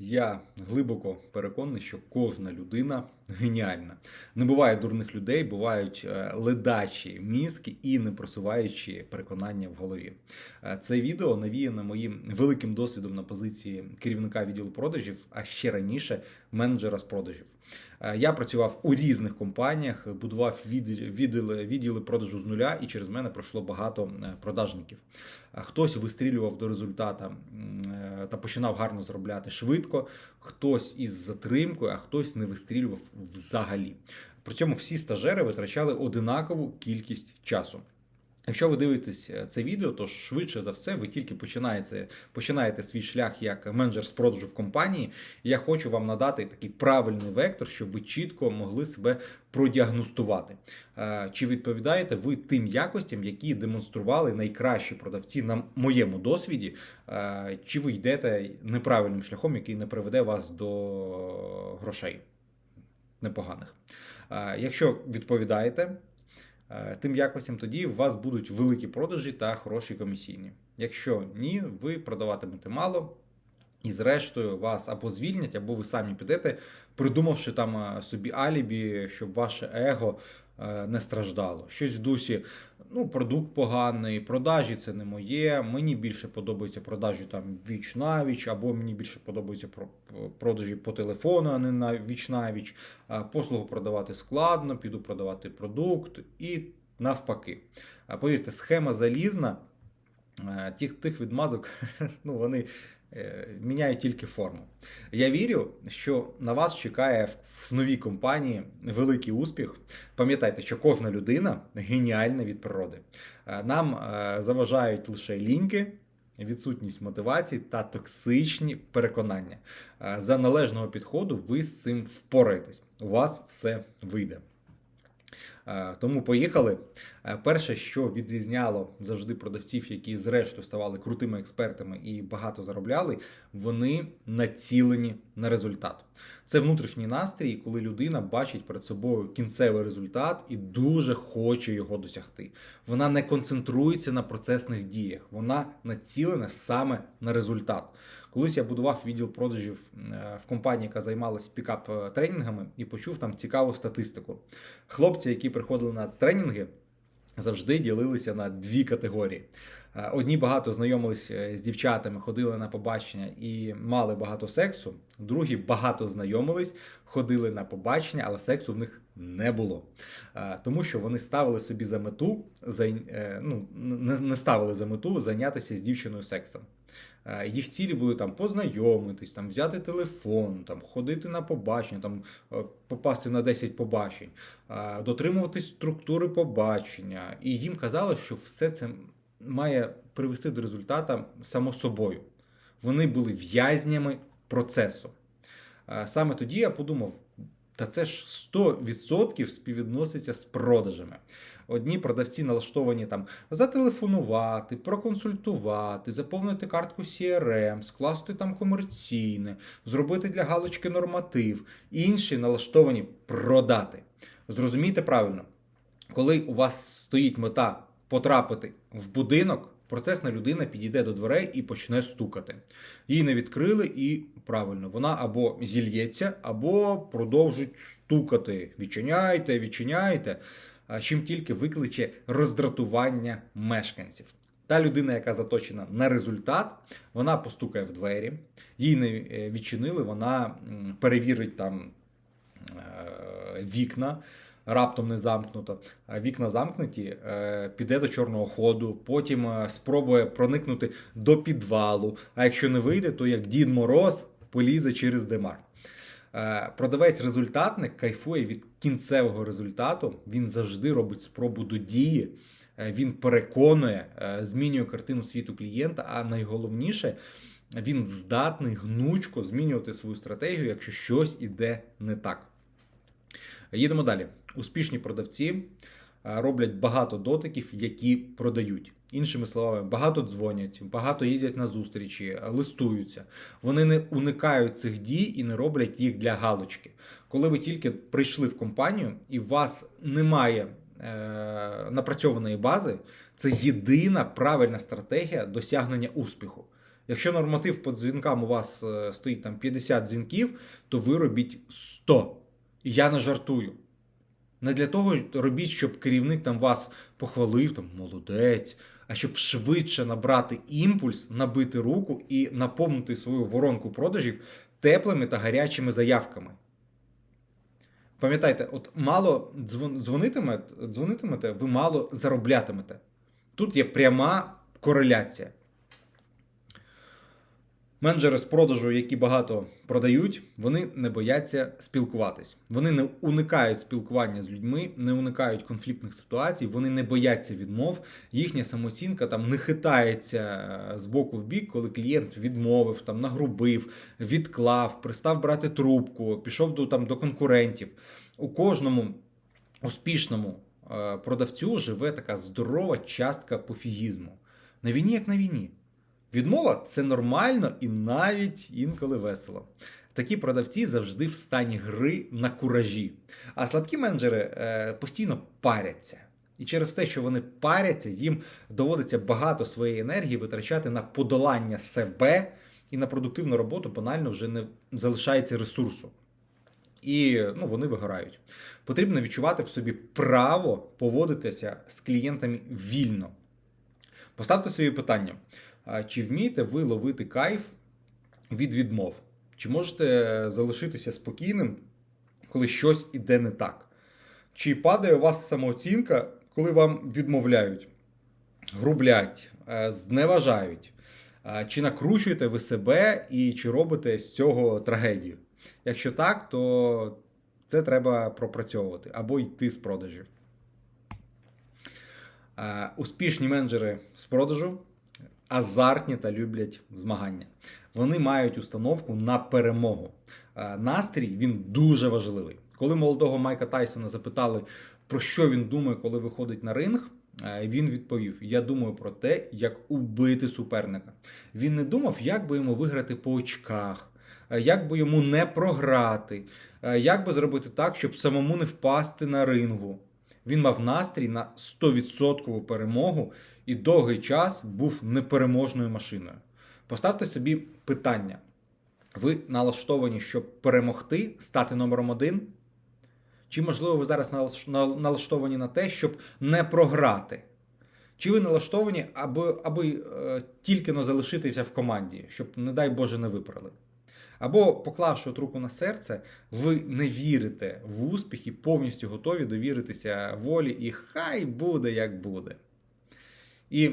Я глибоко переконаний, що кожна людина геніальна. Не буває дурних людей, бувають е, ледачі мізки і непросуваючі переконання в голові. Е, Це відео навіяне моїм великим досвідом на позиції керівника відділу продажів, а ще раніше менеджера з продажів. Е, Я працював у різних компаніях, будував відділи, відділи, продажу з нуля, і через мене пройшло багато продажників. Хтось вистрілював до результата та починав гарно заробляти швидко, хтось із затримкою, а хтось не вистрілював взагалі. При цьому всі стажери витрачали одинакову кількість часу. Якщо ви дивитесь е, це відео, то швидше за все ви тільки починаєте, починаєте свій шлях як менеджер з продажу в компанії. Я хочу вам надати такий правильний вектор, щоб ви чітко могли себе продіагностувати. Е, Чи відповідаєте ви тим якостям, які демонстрували найкращі продавці на моєму досвіді, Е, чи ви йдете неправильним шляхом, який не приведе вас до грошей непоганих? Якщо відповідаєте, тим якостям тоді у вас будуть великі продажі та хороші комісійні. Якщо ні, ви продаватимете мало. І зрештою вас або звільнять, або ви самі підете, придумавши там е, собі алібі, щоб ваше его е, не страждало. Щось в дусі, ну, продукт поганий, продажі це не моє. Мені більше подобаються продажі там віч навіч, або мені більше подобаються продажі по телефону, а не на віч навіч. А Послугу продавати складно, піду продавати продукт і навпаки. Повірте, схема залізна. Е, Тих, тих відмазок, ну, вони е, міняють тільки форму. Я вірю, що на вас чекає в- новій компанії великий успіх. Пам'ятайте, що кожна людина геніальна від природи. Е, Нам е, заважають лише ліньки, відсутність мотивації та токсичні переконання. За належного підходу ви з цим впораєтесь. У вас все вийде. Е, Тому поїхали. Е, Перше, що відрізняло завжди продавців, які зрештою ставали крутими експертами і багато заробляли, вони націлені на результат. Це внутрішній настрій, коли людина бачить перед собою кінцевий результат і дуже хоче його досягти. Вона не концентрується на процесних діях, вона націлена саме на результат. Колись я будував відділ продажів е, в компанії, яка займалась пікап е, тренінгами, і почув там цікаву статистику. Хлопці, які приходили на тренінги, завжди ділилися на дві категорії. Е, Одні багато знайомилися з дівчатами, ходили на побачення і мали багато сексу. Другі багато знайомились, ходили на побачення, але сексу в них не було. Тому що вони ставили собі за мету, ну, не ставили за мету зайнятися з дівчиною сексом. Е, Їх цілі були там познайомитись, там взяти телефон, там ходити на побачення, там е, попасти на 10 побачень, е, дотримуватись структури побачення. І їм казали, що все це має привести до результату само собою. Вони були в'язнями процесу. Саме тоді я подумав: та це ж 100% співвідноситься з продажами. Одні продавці налаштовані там зателефонувати, проконсультувати, заповнити картку CRM, скласти там комерційне, зробити для галочки норматив. Інші налаштовані продати. Зрозумійте правильно, коли у вас стоїть мета потрапити в будинок, процесна людина підійде до дверей і почне стукати. Її не відкрили, і правильно, вона або зільється, або продовжить стукати. Відчиняйте, відчиняйте. Чим тільки викличе роздратування мешканців. Та людина, яка заточена на результат, вона постукає в двері, їй не е, відчинили, вона перевірить там е, вікна. Раптом не замкнуто, вікна замкнуті, е, піде до чорного ходу, потім спробує проникнути до підвалу. А якщо не вийде, то як Дід Мороз полізе через демар. Е, Продавець результатник кайфує від кінцевого результату. Він завжди робить спробу до дії. Е, Він переконує, е, змінює картину світу клієнта. А найголовніше, він здатний гнучко змінювати свою стратегію, якщо щось іде не так. Їдемо далі. Успішні продавці роблять багато дотиків, які продають. Іншими словами, багато дзвонять, багато їздять на зустрічі, листуються. Вони не уникають цих дій і не роблять їх для галочки. Коли ви тільки прийшли в компанію і у вас немає е, напрацьованої бази, це єдина правильна стратегія досягнення успіху. Якщо норматив по дзвінкам у вас е, стоїть там 50 дзвінків, то ви робіть 100. І я не жартую. Не для того робіть, щоб керівник там вас похвалив, там молодець, а щоб швидше набрати імпульс, набити руку і наповнити свою воронку продажів теплими та гарячими заявками. Пам'ятайте, от мало дзвонитимете, дзвонитимете, ви мало зароблятимете. Тут є пряма кореляція. Менеджери з продажу, які багато продають, вони не бояться спілкуватись. Вони не уникають спілкування з людьми, не уникають конфліктних ситуацій, вони не бояться відмов. Їхня самооцінка там не хитається е, з боку в бік, коли клієнт відмовив, там нагрубив, відклав, пристав брати трубку, пішов до там до конкурентів. У кожному успішному е, продавцю живе така здорова частка пофігізму. На війні як на війні. Відмова це нормально і навіть інколи весело. Такі продавці завжди в стані гри на куражі. А слабкі менеджери е, постійно паряться. І через те, що вони паряться, їм доводиться багато своєї енергії витрачати на подолання себе і на продуктивну роботу банально вже не залишається ресурсу. І ну, вони вигорають. Потрібно відчувати в собі право поводитися з клієнтами вільно. Поставте собі питання: чи вмієте ви ловити кайф від відмов? Чи можете залишитися спокійним, коли щось іде не так? Чи падає у вас самооцінка, коли вам відмовляють, грублять, е, зневажають? Чи накручуєте ви себе і чи робите з цього трагедію? Якщо так, то це треба пропрацьовувати або йти з продажів. Е, Успішні менеджери з продажу азартні та люблять змагання. Вони мають установку на перемогу. Е, Настрій він дуже важливий. Коли молодого Майка Тайсона запитали, про що він думає, коли виходить на ринг, е, він відповів: Я думаю про те, як убити суперника. Він не думав, як би йому виграти по очках, е, як би йому не програти, як би зробити так, щоб самому не впасти на рингу. Він мав настрій на 100% перемогу і довгий час був непереможною машиною. Поставте собі питання: ви налаштовані, щоб перемогти, стати номером один? Чи, можливо, ви зараз налаштовані на те, щоб не програти? Чи ви налаштовані, аби, аби е, тільки но залишитися в команді, щоб, не дай Боже, не виправили? Або, поклавши от руку на серце, ви не вірите в успіх і повністю готові довіритися волі, і хай буде як буде. І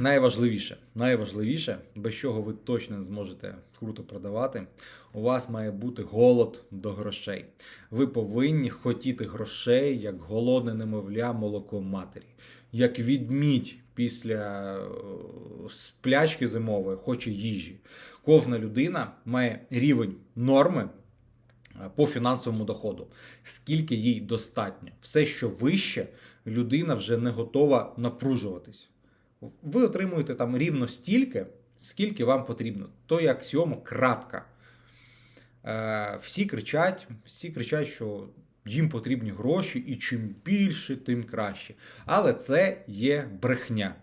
найважливіше, найважливіше, без чого ви точно не зможете круто продавати, у вас має бути голод до грошей. Ви повинні хотіти грошей, як голодне немовля молоко матері, як відмідь після е, сплячки зимової хоче їжі. Кожна людина має рівень норми е, по фінансовому доходу, скільки їй достатньо. Все, що вище, людина вже не готова напружуватись. Ви отримуєте там рівно стільки, скільки вам потрібно. То є аксіома крапка. Е, всі кричать, всі кричать, що їм потрібні гроші, і чим більше, тим краще. Але це є брехня.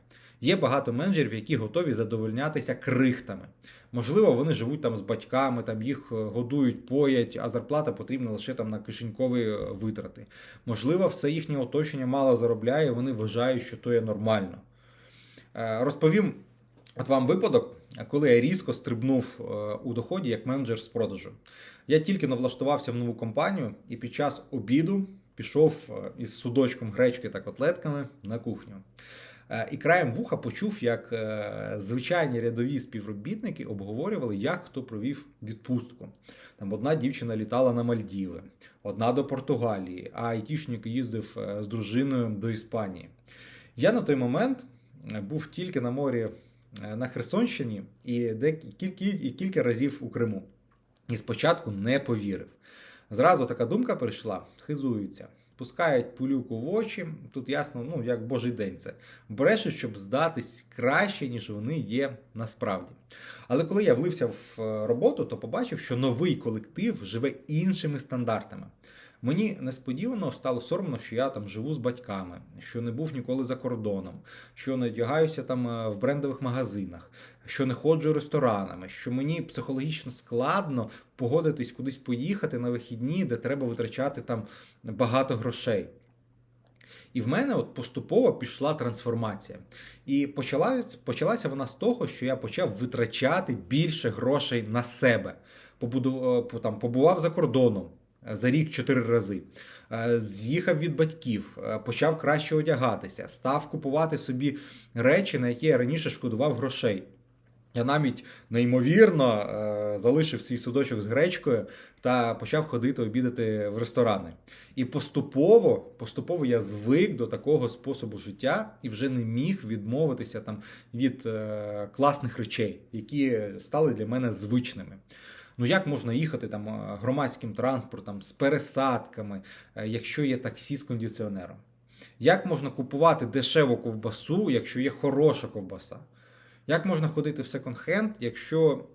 Є багато менеджерів, які готові задовольнятися крихтами. Можливо, вони живуть там з батьками, там їх е, годують, поять, а зарплата потрібна лише там на кишенькові е, витрати. Можливо, все їхнє оточення мало заробляє, вони вважають, що то є нормально. Е, Розповім от вам випадок, коли я різко стрибнув е, у доході як менеджер з продажу. Я тільки но влаштувався в нову компанію і під час обіду пішов е, із судочком гречки та котлетками на кухню. І краєм вуха почув, як звичайні рядові співробітники обговорювали, як хто провів відпустку. Там одна дівчина літала на Мальдіви, одна до Португалії, а айтішник їздив з дружиною до Іспанії. Я на той момент був тільки на морі е, на Херсонщині і, кілька, і кілька разів у Криму. І спочатку не повірив. Зразу така думка прийшла, хизуються. Пускають пилюку в очі, тут ясно, ну як божий день це. Брешуть, щоб здатись краще, ніж вони є насправді. Але коли я влився в е, роботу, то побачив, що новий колектив живе іншими стандартами. Мені несподівано стало соромно, що я там живу з батьками, що не був ніколи за кордоном, що не одягаюся там е, в брендових магазинах, що не ходжу ресторанами, що мені психологічно складно погодитись кудись поїхати на вихідні, де треба витрачати там багато грошей. І в мене от поступово пішла трансформація. І почалась, почалася вона з того, що я почав витрачати більше грошей на себе. Побудував, там, побував за кордоном е, за рік чотири рази. Е, З'їхав від батьків, е, почав краще одягатися, став купувати собі речі, на які я раніше шкодував грошей. Я навіть неймовірно е, залишив свій судочок з гречкою та почав ходити обідати в ресторани. І поступово, поступово я звик до такого способу життя і вже не міг відмовитися там від е, класних речей, які стали для мене звичними. Ну як можна їхати там е, громадським транспортом з пересадками, е, якщо є таксі з кондиціонером? Як можна купувати дешеву ковбасу, якщо є хороша ковбаса? Як можна ходити в секонд-хенд, якщо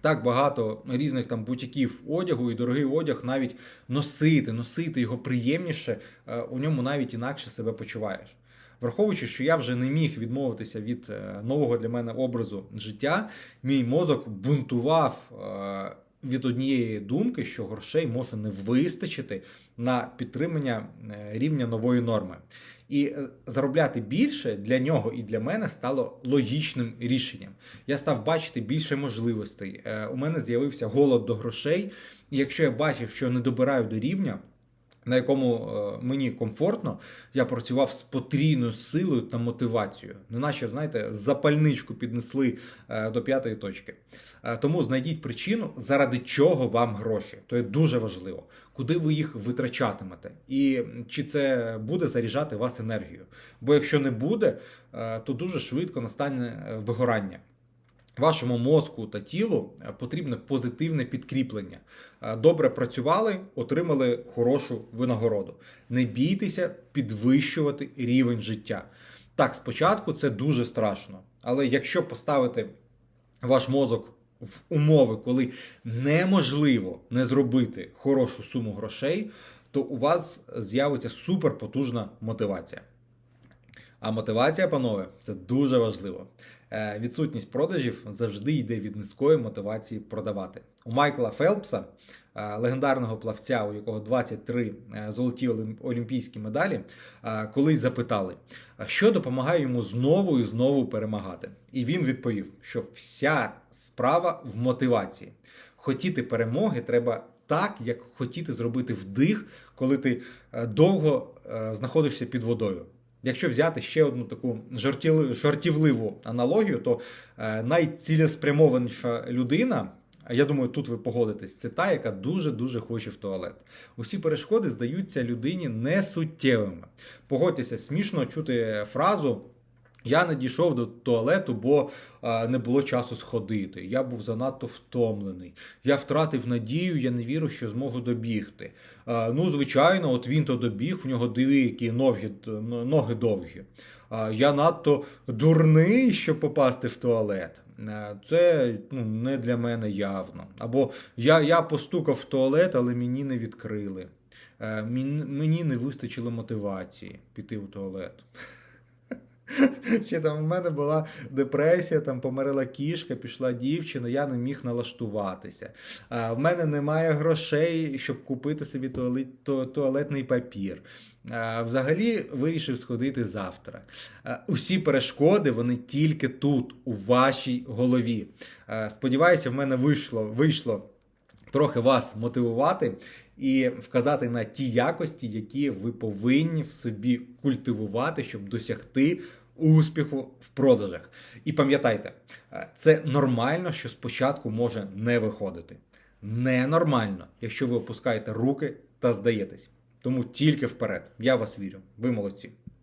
так багато різних там бутіків одягу і дорогий одяг навіть носити, носити його приємніше, е, у ньому навіть інакше себе почуваєш. Враховуючи, що я вже не міг відмовитися від нового для мене образу життя, мій мозок бунтував від однієї думки, що грошей може не вистачити на підтримання е, рівня нової норми. І е, заробляти більше для нього і для мене стало логічним рішенням. Я став бачити більше можливостей. Е, У мене з'явився голод до грошей, і якщо я бачив, що не добираю до рівня. На якому е, мені комфортно, я працював з потрійною силою та мотивацією. Неначе, знаєте, запальничку піднесли е, до п'ятої точки. Е, Тому знайдіть причину, заради чого вам гроші. То є дуже важливо, куди ви їх витрачатимете, і чи це буде заряджати вас енергію. Бо якщо не буде, то дуже швидко настане вигорання. Вашому мозку та тілу е, потрібне позитивне підкріплення. Е, Добре працювали, отримали хорошу винагороду. Не бійтеся підвищувати рівень життя. Так, спочатку це дуже страшно, але якщо поставити ваш мозок в умови, коли неможливо не зробити хорошу суму грошей, то у вас з'явиться суперпотужна мотивація. А мотивація, панове, це дуже важливо. Е, Відсутність продажів завжди йде від низької мотивації продавати. У Майкла Фелпса, е, легендарного плавця, у якого 23 е, золоті олім- олімпійські медалі, колись запитали, що допомагає йому знову і знову перемагати. І він відповів, що вся справа в мотивації. Хотіти перемоги треба так, як хотіти зробити вдих, коли ти довго знаходишся під водою. Якщо взяти ще одну таку жартівливу аналогію, то е, найцілеспрямованіша людина, я думаю, тут ви погодитесь, це та, яка дуже-дуже хоче в туалет. Усі перешкоди здаються людині несуттєвими. Погодьтеся, смішно чути фразу. Я не дійшов до туалету, бо е, не було часу сходити. Я був занадто втомлений. Я втратив надію, я не вірю, що зможу добігти. Е, ну, звичайно, от він то добіг, в нього диви, які ноги, ноги довгі. Е, я надто дурний, щоб попасти в туалет. Е, Це ну, не для мене явно. Або я, я постукав в туалет, але мені не відкрили. Е, Мені не вистачило мотивації піти в туалет. Чи там у мене була депресія, там померла кішка, пішла дівчина, я не міг налаштуватися. А, в мене немає грошей, щоб купити собі туалет, ту- туалетний папір. А, взагалі вирішив сходити завтра. А, усі перешкоди вони тільки тут, у вашій голові. А, сподіваюся, в мене вийшло, вийшло трохи вас мотивувати і вказати на ті якості, які ви повинні в собі культивувати, щоб досягти успіху в продажах. І пам'ятайте, е, це нормально, що спочатку може не виходити. Ненормально, якщо ви опускаєте руки та здаєтесь. Тому тільки вперед. Я вас вірю. Ви молодці.